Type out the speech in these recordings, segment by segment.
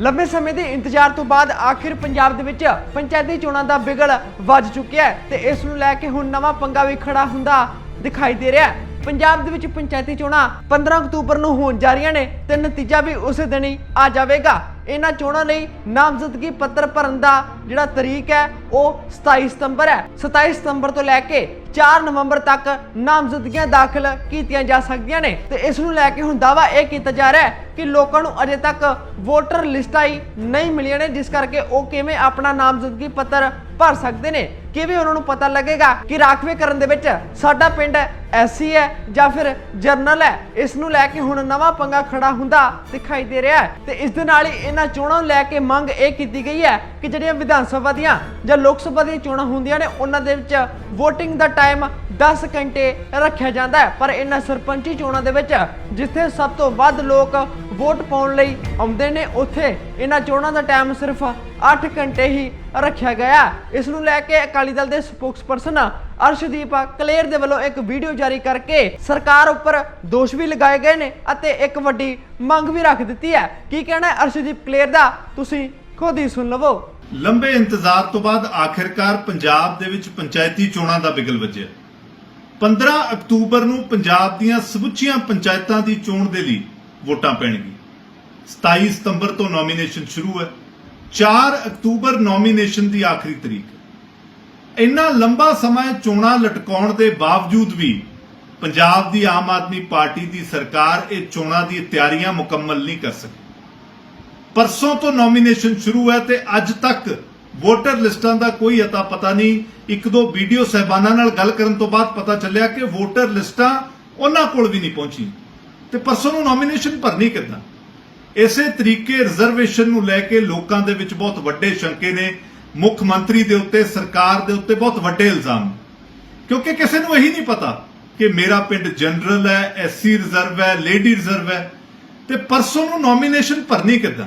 ਲੰਬੇ ਸਮੇਂ ਦੇ ਇੰਤਜ਼ਾਰ ਤੋਂ ਬਾਅਦ ਆਖਿਰ ਪੰਜਾਬ ਦੇ ਵਿੱਚ ਪੰਚਾਇਤੀ ਚੋਣਾਂ ਦਾ ਬਿਗਲ ਵੱਜ ਚੁੱਕਿਆ ਹੈ ਤੇ ਇਸ ਨੂੰ ਲੈ ਕੇ ਹੁਣ ਨਵਾਂ ਪੰਗਾ ਵੀ ਖੜਾ ਹੁੰਦਾ ਦਿਖਾਈ ਦੇ ਰਿਹਾ ਹੈ। ਪੰਜਾਬ ਦੇ ਵਿੱਚ ਪੰਚਾਇਤੀ ਚੋਣਾਂ 15 ਅਕਤੂਬਰ ਨੂੰ ਹੋਣ ਜਾ ਰਹੀਆਂ ਨੇ ਤੇ ਨਤੀਜਾ ਵੀ ਉਸੇ ਦਿਨ ਹੀ ਆ ਜਾਵੇਗਾ। ਇਹਨਾਂ ਚੋਣਾਂ ਲਈ ਨਾਮਜ਼ਦਗੀ ਪੱਤਰ ਭਰਨ ਦਾ ਜਿਹੜਾ ਤਰੀਕ ਹੈ, ਉਹ 27 ਸਤੰਬਰ ਹੈ। 27 ਸਤੰਬਰ ਤੋਂ ਲੈ ਕੇ 4 ਨਵੰਬਰ ਤੱਕ ਨਾਮਜ਼ਦਗੀਆਂ ਦਾਖਲ ਕੀਤੀਆਂ ਜਾ ਸਕਦੀਆਂ ਨੇ। ਤੇ ਇਸ ਨੂੰ ਲੈ ਕੇ ਹੁਣ ਦਾਵਾ ਇਹ ਕੀਤਾ ਜਾ ਰਿਹਾ ਹੈ ਕਿ ਲੋਕਾਂ ਨੂੰ ਅਜੇ ਤੱਕ ਵੋਟਰ ਲਿਸਟਾਂ ਹੀ ਨਹੀਂ ਮਿਲੀਆਂ ਨੇ, ਜਿਸ ਕਰਕੇ ਉਹ ਕਿਵੇਂ ਆਪਣਾ ਨਾਮਜ਼ਦਗੀ ਪੱਤਰ ਭਰ ਸਕਦੇ ਨੇ। ਕਿਵੇਂ ਉਹਨਾਂ ਨੂੰ ਪਤਾ ਲੱਗੇਗਾ ਕਿ ਰਾਖਵੇ ਕਰਨ ਦੇ ਵਿੱਚ ਸਾਡਾ ਪਿੰਡ ਐਸੀ ਹੈ ਜਾਂ ਫਿਰ ਜਰਨਲ ਹੈ? ਇਸ ਨੂੰ ਲੈ ਕੇ ਹੁਣ ਨਵਾਂ ਪੰਗਾ ਖੜਾ ਹੁੰਦਾ ਦਿਖਾਈ ਦੇ ਰਿਹਾ ਹੈ ਤੇ ਇਸ ਦੇ ਨਾਲ ਹੀ ਇਹਨਾਂ ਚੋਣਾਂ ਨੂੰ ਲੈ ਕੇ ਮੰਗ ਇਹ ਕੀਤੀ ਗਈ ਹੈ ਕਿ ਜਿਹੜੀਆਂ ਵਿਧਾਨ ਸਭਾ ਦੀਆਂ ਜਾਂ ਲੋਕ ਸਭਾ ਦੀਆਂ ਚੋਣਾਂ ਹੁੰਦੀਆਂ ਨੇ, ਉਹਨਾਂ ਦੇ ਵਿੱਚ VOTING ਦਾ ਟਾਈਮ 10 ਘੰਟੇ ਰੱਖਿਆ ਜਾਂਦਾ ਹੈ। ਪਰ ਇਹਨਾਂ ਸਰਪੰਚੀ ਚੋਣਾਂ ਦੇ ਵਿੱਚ ਜਿੱਥੇ ਸਭ ਤੋਂ ਵੱਧ ਲੋਕ ਵੋਟ ਪਾਉਣ ਲਈ ਆਉਂਦੇ ਨੇ ਉੱਥੇ। ਇਹਨਾਂ ਚੋਣਾਂ ਦਾ ਟਾਈਮ ਸਿਰਫ 8 ਘੰਟੇ ਹੀ ਰੱਖਿਆ ਗਿਆ। ਇਸ ਨੂੰ ਲੈ ਕੇ ਅਕਾਲੀ ਦਲ ਦੇ ਸਪੋਕਸਪਰਸਨ ਅਰਸ਼ਦੀਪ ਕਲੇਰ ਦੇ ਵੱਲੋਂ ਇੱਕ ਵੀਡੀਓ ਜਾਰੀ ਕਰਕੇ ਸਰਕਾਰ ਉੱਪਰ ਦੋਸ਼ ਵੀ ਲਗਾਏ ਗਏ ਨੇ ਅਤੇ ਇੱਕ ਵੱਡੀ ਮੰਗ ਵੀ ਰੱਖ ਦਿੱਤੀ ਹੈ। ਕੀ ਕਹਿਣਾ ਹੈ ਅਰਸ਼ਦੀਪ ਕਲੇਰ ਦਾ? ਤੁਸੀਂ ਖੁਦ ਹੀ ਸੁਣ ਲਵੋ। ਲੰਬੇ ਇੰਤਜ਼ਾਰ ਤੋਂ ਬਾਅਦ ਆਖਿਰਕਾਰ ਪੰਜਾਬ ਦੇ ਵਿੱਚ ਪੰਚਾਇਤੀ ਚੋਣਾਂ ਦਾ ਬਿਗਲ ਵੱਜਿਆ। 15 ਅਕਤੂਬਰ ਨੂੰ ਪੰਜਾਬ ਦੀਆਂ ਸਮੁੱਚੀਆਂ ਪੰਚਾਇਤਾਂ ਦੀ ਚੋਣ ਦੇ ਲਈ ਵੋਟਾਂ ਪੈਣਗੀਆਂ। 27 ਸਤੰਬਰ ਤੋਂ ਨੋਮੀਨੇਸ਼ਨ ਸ਼ੁਰੂ ਹੈ। 4 ਅਕਤੂਬਰ ਨੋਮੀਨੇਸ਼ਨ ਦੀ ਆਖਰੀ ਤਰੀਕ ਇੰਨਾ ਲੰਬਾ ਸਮਾਂ ਚੋਣਾਂ ਲਟਕਾਉਣ ਦੇ ਬਾਵਜੂਦ ਵੀ ਪੰਜਾਬ ਦੀ ਆਮ ਆਦਮੀ ਪਾਰਟੀ ਦੀ ਸਰਕਾਰ ਇਹ ਚੋਣਾਂ ਦੀ ਤਿਆਰੀਆਂ ਮੁਕੰਮਲ ਨਹੀਂ ਕਰ ਸਕੀ। ਪਰਸੋਂ ਤੋਂ ਨੋਮੀਨੇਸ਼ਨ ਸ਼ੁਰੂ ਹੈ ਤੇ ਅੱਜ ਤੱਕ ਵੋਟਰ ਲਿਸਟਾਂ ਦਾ ਕੋਈ ਅਤਾ ਪਤਾ ਨਹੀਂ। ਇੱਕ ਦੋ ਵੀਡੀਓ ਸਹਿਬਾਨਾਂ ਨਾਲ ਗੱਲ ਕਰਨ ਤੋਂ ਬਾਅਦ ਪਤਾ ਚੱਲਿਆ ਕਿ ਵੋਟਰ ਲਿਸਟਾਂ ਉਹਨਾਂ ਕੋਲ ਵੀ ਨਹੀਂ ਪਹੁੰਚੀ ਤੇ ਪਰਸੋਂ ਨੂੰ ਨੋਮੀਨੇਸ਼ਨ ਭਰਨੀ ਕਿੱਦਾਂ? ਇਸੇ ਤਰੀਕੇ ਰਿਜ਼ਰਵੇਸ਼ਨ ਨੂੰ ਲੈ ਕੇ ਲੋਕਾਂ ਦੇ ਵਿੱਚ ਬਹੁਤ ਵੱਡੇ ਸ਼ੰਕੇ ਨੇ। ਮੁੱਖ ਮੰਤਰੀ ਦੇ ਉੱਤੇ, ਸਰਕਾਰ ਦੇ ਉੱਤੇ ਬਹੁਤ ਵੱਡੇ ਇਲਜ਼ਾਮ। ਨੇ ਕਿਉਂਕਿ ਕਿਸੇ ਨੂੰ ਇਹੀ ਨਹੀਂ ਪਤਾ ਕਿ ਮੇਰਾ ਪਿੰਡ ਜਨਰਲ ਹੈ ਐਸਸੀ ਰਿਜ਼ਰਵ ਹੈ ਲੇਡੀ ਰਿਜ਼ਰਵ ਹੈ। ਤੇ ਪਰਸੋਂ ਨੂੰ ਨੋਮੀਨੇਸ਼ਨ ਭਰਨੀ ਕਿੱਦਾਂ?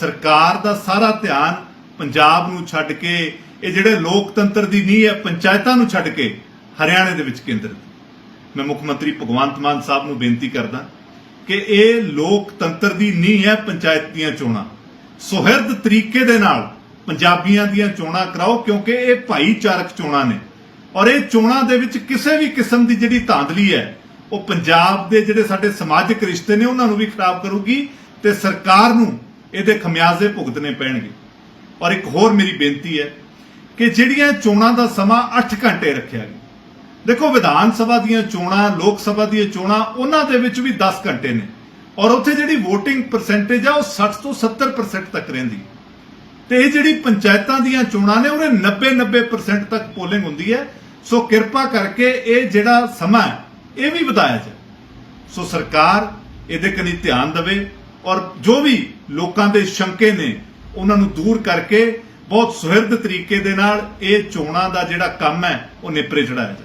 ਸਰਕਾਰ ਦਾ ਸਾਰਾ ਧਿਆਨ ਪੰਜਾਬ ਨੂੰ ਛੱਡ ਕੇ, ਇਹ ਜਿਹੜੇ ਲੋਕਤੰਤਰ ਦੀ ਨੀਂਹ ਹੈ, ਪੰਚਾਇਤਾਂ ਨੂੰ ਛੱਡ ਕੇ ਹਰਿਆਣੇ ਦੇ ਵਿੱਚ ਕੇਂਦਰਿਤ। ਮੈਂ ਮੁੱਖ ਮੰਤਰੀ ਭਗਵੰਤ ਮਾਨ ਸਾਹਿਬ ਨੂੰ ਬੇਨਤੀ ਕਰਦਾ ਕਿ ਇਹ ਲੋਕਤੰਤਰ ਦੀ ਨੀਂਹ ਹੈ ਪੰਚਾਇਤ ਦੀਆਂ ਚੋਣਾਂ। ਸੁਹਿਰਦ ਤਰੀਕੇ ਦੇ ਨਾਲ ਪੰਜਾਬੀਆਂ ਦੀਆਂ ਚੋਣਾਂ ਕਰਾਓ ਕਿਉਂਕਿ ਇਹ ਭਾਈਚਾਰਕ ਚੋਣਾਂ ਨੇ। ਔਰ ਇਹ ਚੋਣਾਂ ਦੇ ਵਿੱਚ ਕਿਸੇ ਵੀ ਕਿਸਮ ਦੀ ਜਿਹੜੀ ਧਾਂਦਲੀ ਹੈ, ਉਹ ਪੰਜਾਬ ਦੇ ਜਿਹੜੇ ਸਾਡੇ ਸਮਾਜਿਕ ਰਿਸ਼ਤੇ ਨੇ, ਉਹਨਾਂ ਨੂੰ ਵੀ ਖਰਾਬ ਕਰੂਗੀ ਤੇ ਸਰਕਾਰ ਨੂੰ ਇਹਦੇ ਖਮਿਆਜ਼ੇ ਭੁਗਤਣੇ ਪੈਣਗੇ। ਔਰ ਇੱਕ ਹੋਰ ਮੇਰੀ ਬੇਨਤੀ ਹੈ ਕਿ ਜਿਹੜੀਆਂ ਚੋਣਾਂ ਦਾ ਸਮਾਂ 8 ਘੰਟੇ ਰੱਖਿਆ ਗਿਆ ਦੇਖੋ, ਵਿਧਾਨ ਸਭਾ ਦੀਆਂ ਚੋਣਾਂ, ਲੋਕ ਸਭਾ ਦੀਆਂ ਚੋਣਾਂ, ਉਹਨਾਂ ਦੇ ਵਿੱਚ ਵੀ 10 ਘੰਟੇ ਨੇ। ਔਰ ਉੱਥੇ ਜਿਹੜੀ VOTING ਪਰਸੈਂਟੇਜ ਆ, ਉਹ 60 ਤੋਂ 70% ਤੱਕ ਰਹਿੰਦੀ। ਤੇ ਇਹ ਜਿਹੜੀ ਪੰਚਾਇਤਾਂ ਦੀਆਂ ਚੋਣਾਂ ਨੇ ਉਹਨੇ 90 90% ਤੱਕ ਪੋਲਿੰਗ ਹੁੰਦੀ ਹੈ। ਸੋ ਕਿਰਪਾ ਕਰਕੇ ਇਹ ਜਿਹੜਾ ਸਮਾਂ ਇਹ ਵੀ ਵਧਾਇਆ ਜਾਏ। ਸੋ ਸਰਕਾਰ ਇਹਦੇ ਕਨੀ ਧਿਆਨ ਦੇਵੇ ਔਰ ਜੋ ਵੀ ਲੋਕਾਂ ਦੇ ਸ਼ੰਕੇ ਨੇ, ਉਹਨਾਂ ਨੂੰ ਦੂਰ ਕਰਕੇ ਬਹੁਤ ਸੁਹਿਰਦ ਤਰੀਕੇ ਦੇ ਨਾਲ ਇਹ ਚੋਣਾਂ ਦਾ ਜਿਹੜਾ ਕੰਮ ਹੈ, ਉਹ ਨਿਪਰੇ ਚੜਾਇਆ ਜਾਏ।